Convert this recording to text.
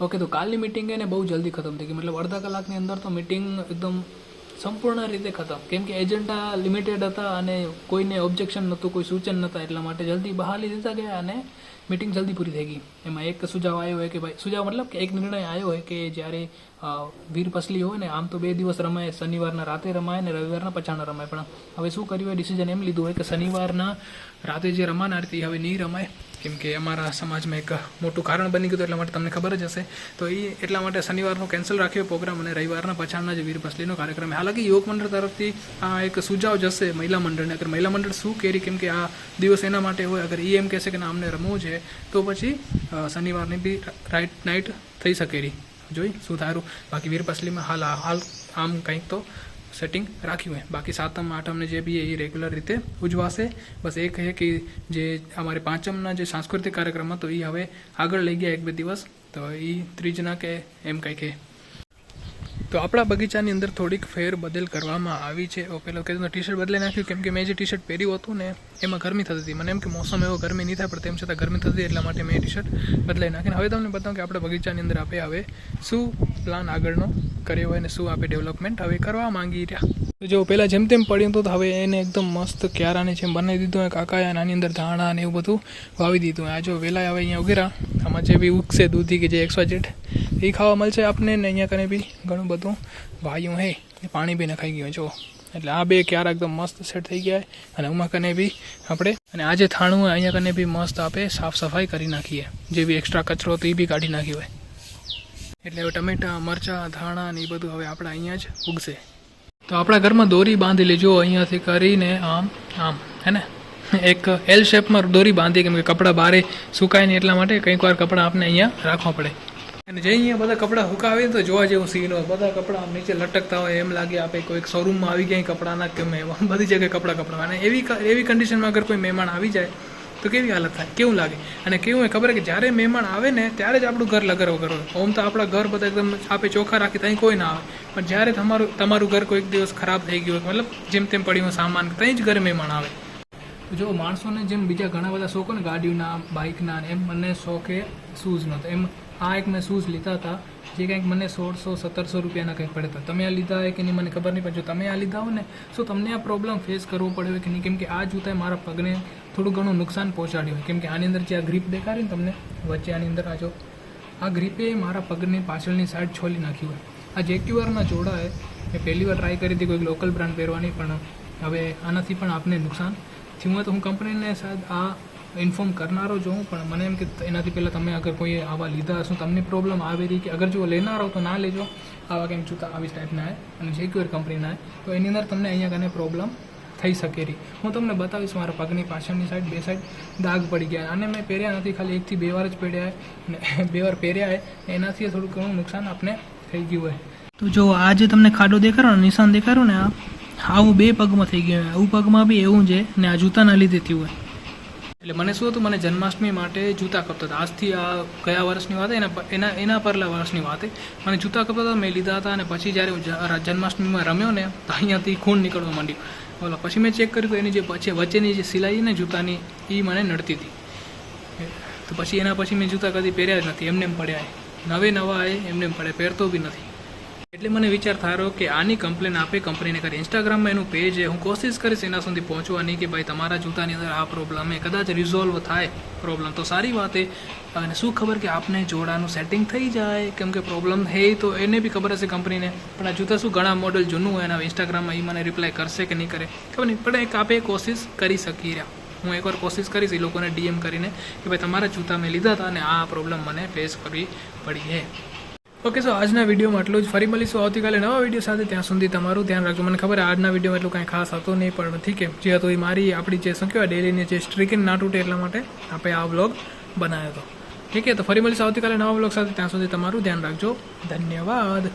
Okay, તો કાલની meeting એને બહુ જલ્દી ખતમ થઈ ગઈ. મતલબ અડધા કલાકની અંદર તો મિટિંગ એકદમ સંપૂર્ણ રીતે ખતમ. કેમ કે એજન્ડા લિમિટેડ હતા અને કોઈને ઓબ્જેક્શન નહોતું, કોઈ સૂચન નહોતા, એટલા માટે જલ્દી બહાલી દીધા ગયા અને મિટિંગ જલ્દી પૂરી થઈ ગઈ. એમાં એક સુઝાવ આવ્યો હોય કે ભાઈ સુઝાવ મતલબ કે એક નિર્ણય આવ્યો હોય કે જ્યારે વીર પસલી હોય ને, આમ તો બે દિવસ રમાય, શનિવારના રાતે રમાય ને રવિવારના પછાણા રમાય. પણ હવે શું કર્યું હોય ડિસિઝન એમ લીધું હોય કે શનિવારના રાતે જે રમાનાર હવે નહીં રમાય. કેમ કે અમારા સમાજમાં એક મોટું કારણ બની ગયું એટલા માટે તમને ખબર જ હશે. તો એ એટલા માટે શનિવારનો કેન્સલ રાખ્યો પ્રોગ્રામ અને રવિવારના પછાડના જે વીર પસલીનો કાર્યક્રમ. હાલાકી યુવક મંડળ તરફથી આ એક સુઝાવ જશે મહિલા મંડળને. અગર મહિલા મંડળ શું કેરી કેમ કે આ દિવસ એના માટે હોય, અગર એ એમ કહેશે કે ના, અમને રમવું છે, તો પછી શનિવારની બી રાઈટ નાઇટ થઈ શકે રહી જોઈ શું થારું. બાકી વીરપસલીમાં હાલ હાલ આમ કંઈક તો સેટિંગ રાખ્યું હોય. બાકી સાતમ આઠમને જે બી એ રેગ્યુલર રીતે ઉજવાશે. બસ એક કહે કે જે અમારે પાંચમના જે સાંસ્કૃતિક કાર્યક્રમ હતો એ હવે આગળ લઈ ગયા એક બે દિવસ. તો એ ત્રીજના કે એમ કંઈક કહે તો આપણા બગીચાની અંદર થોડીક ફેર બદલ કરવામાં આવી છે. ઓ પેલો કે ટી શર્ટ બદલાઈ નાખ્યું. કેમ કે મેં જે ટી શર્ટ પહેર્યું હતું ને, એમાં ગરમી થતી હતી. મને એમ કે મોસમ એવો ગરમી નહીં થાય, પણ તેમ છતાં ગરમી થતી એટલા માટે મેં ટી શર્ટ બદલાઈ નાખીને હવે તમને બતાવું કે આપણા બગીચાની અંદર આપણે હવે શું પ્લાન આગળનો કર્યો હોય અને શું આપણે ડેવલપમેન્ટ હવે કરવા માંગી રહ્યા. જો પહેલાં જેમ તેમ પડ્યું હતું હવે એને એકદમ મસ્ત ક્યારાની જેમ બનાવી દીધું હોય, કાકાએ અને આની અંદર ધાણા ને એવું બધું વાવી દીધું હોય. આ જો વેલા હવે અહીંયા ઉગેરા. આમાં જે બી ઉગશે દૂધી કે જે એક્સવાજેટ એ ખાવા મળશે આપને ને અહીંયા કને બી ઘણું બધું વાયું હે. પાણી બી નખાઈ ગયું જો એટલે આ બે ક્યારા એકદમ મસ્ત સેટ થઈ ગયા અને ઉમા કને બી આપણે, અને આ જે થાણું હોય, અહીંયા કને બી મસ્ત આપણે સાફ સફાઈ કરી નાખીએ. જે બી એક્સ્ટ્રા કચરો હતો એ બી કાઢી નાખ્યો હોય. એટલે હવે ટમેટા, મરચાં, ધાણા ને એ બધું હવે આપણે અહીંયા જ ઉગશે. તો આપણા ઘરમાં દોરી બાંધી લેજો, અહીંયાથી કરીને આમ આમ, હે ને? એક એલ શેપમાં દોરી બાંધી, કેમ કે કપડાં બારે સુકાય નહીં એટલા માટે કંઈક વાર કપડાં આપણે અહીંયા રાખવા પડે. અને જે અહીંયા બધા કપડાં સુકાવે તો જોવા જેવું સીન હોય. બધા કપડાં નીચે લટકતા હોય, એમ લાગે આપણે કોઈક શોરૂમમાં આવી ગયા કપડાના કે એવા બધી જગ્યાએ કપડાં કપડાં. અને એવી એવી કન્ડિશનમાં અગર કોઈ મહેમાન આવી જાય તો કેવી હાલત થાય? કેવું લાગે? અને કેવું હોય? ખબર કે જ્યારે મહેમાન આવે ને, ત્યારે જ આપણું ઘર લગર વગર હોય. ઓમ તો આપણા ઘર બધા એકદમ આપે ચોખ્ખા રાખી ત્યાં કોઈ ના આવે. પણ જ્યારે તમારું તમારું ઘર કોઈક દિવસ ખરાબ થઈ ગયું મતલબ જેમ તેમ પડ્યું સામાન ત્યાં જ ઘરે મહેમાન આવે. જો માણસોને જેમ બીજા ઘણા બધા શોખ હોય ને ગાડીના બાઇકના એમ મને શોખે શૂઝનો તો એમ આ એક મેં શૂઝ લીધા હતા, જે કંઈક મને સોળસો, સત્તરસો રૂપિયાના કંઈક પડે હતા. તમે આ લીધા હોય કે નહીં, મને ખબર નહીં, પણ જો તમે આ લીધા હોય ને શું તમને આ પ્રોબ્લેમ ફેસ કરવો પડ્યો કે નહીં? કેમ કે આ જૂતાએ મારા પગને થોડું ઘણું નુકસાન પહોંચાડ્યું હોય. કેમ આની અંદર જે આ ગ્રીપ દેખાડી ને તમને, વચ્ચે આની અંદર આ જો, આ ગ્રીપે મારા પગની પાછળની સાઈડ છોલી નાખી હોય. આ જેક્યુઆરના જોડાએ મેં પહેલી વાર ટ્રાય કરી હતી કોઈ લોકલ બ્રાન્ડ પહેરવાની, પણ હવે આનાથી પણ આપને નુકસાન હોય તો હું કંપનીને શાયદ આ ઇન્ફોર્મ કરનારો જ હું પણ મને એમ કે એનાથી પહેલાં તમે અગર કોઈ આવા લીધા હશો, તમને પ્રોબ્લેમ આવી રહી કે અગર જો લેનારો તો ના લેજો. આવા કેમ જૂતા આવી ટાઈપના અને જેક્યુઆર કંપનીના હે, તો એની અંદર તમને અહીંયા કને પ્રોબ્લેમ થઈ શકે રહી. હું તમને બતાવીશ મારા પગની પાછળની સાઈડ બે સાઈડ દાગ પડી ગયા. અને મેં પહેર્યા નથી, ખાલી એકથી બે વાર જ પહેર્યા અને બે વાર પહેર્યા એનાથી થોડું ઘણું નુકસાન આપને થઈ ગયું હોય તો જો આ જે તમને ખાડો દેખાડો નિશાન દેખાડો ને આ આવું બે પગમાં થઈ ગયું. આવું પગમાં બી એવું છે ને આ જૂતાના લીધે થયું હોય. એટલે મને શું હતું? મને જન્માષ્ટમી માટે જૂતા કપતા હતા. આજથી આ ગયા વર્ષની વાત એના એના એના પરલા વર્ષની વાત મને જૂતા કપતા હતા, મેં લીધા હતા અને પછી જ્યારે હું જન્માષ્ટમીમાં રમ્યો ને, તો અહીંયાથી ખૂન નીકળવા માંડ્યું. બોલો, પછી મેં ચેક કર્યું તો એની જે પછી વચ્ચેની જે સિલાઈ ને જૂતાની એ મને નડતી હતી. તો પછી એના પછી મેં જૂતા કદી પહેર્યા જ નથી. એમને એમ પડ્યા નવે નવા એ એમને એમ પડે પહેરતો બી નથી. એટલે મને વિચાર થારો કે આની કમ્પ્લેન આપે કંપનીને કરી. ઇન્સ્ટાગ્રામમાં એનું પેજ હું કોશિશ કરીશ એના સુધી પહોંચવાની કે ભાઈ તમારા જૂતાની અંદર આ પ્રોબ્લેમ એ કદાચ રિઝોલ્વ થાય પ્રોબ્લમ તો સારી વાત એ. અને શું ખબર કે આપને જોડાનું સેટિંગ થઈ જાય? કેમ કે પ્રોબ્લેમ હે તો એને બી ખબર હશે કંપનીને પણ આ જૂતા શું ઘણા મોડલ જૂનું હોય અને ઇન્સ્ટાગ્રામમાં એ મને રિપ્લાય કરશે કે નહીં કરે. ખબર નહીં. પણ એક આપે કોશિશ કરી શકીએ રહ્યા. હું એકવાર કોશિશ કરીશ એ લોકોને ડીએમ કરીને કે ભાઈ તમારા જૂતા મેં લીધા હતા અને આ પ્રોબ્લમ મને ફેસ કરવી પડી છે ઓકે સો આજના વિડીયોમાં એટલું જ. ફરી મળીશું આવતીકાલે નવા વીડિયો સાથે. ત્યાં સુધી તમારું ધ્યાન રાખજો. મને ખબર આજના વિડીયોમાં એટલું કાંઈ ખાસ હતું નહીં, પણ ઠીક છે. જે હતું એ મારી, આપણી જે શું કહેવાય ડેલીની જે સ્ટ્રીકિન ના તૂટે એટલા માટે આપણે આ વ્લોગ બનાવ્યો હતો. ઠીક છે, તો ફરી મળીશું આવતીકાલે નવા વ્લોગ સાથે. ત્યાં સુધી તમારું ધ્યાન રાખજો. ધન્યવાદ.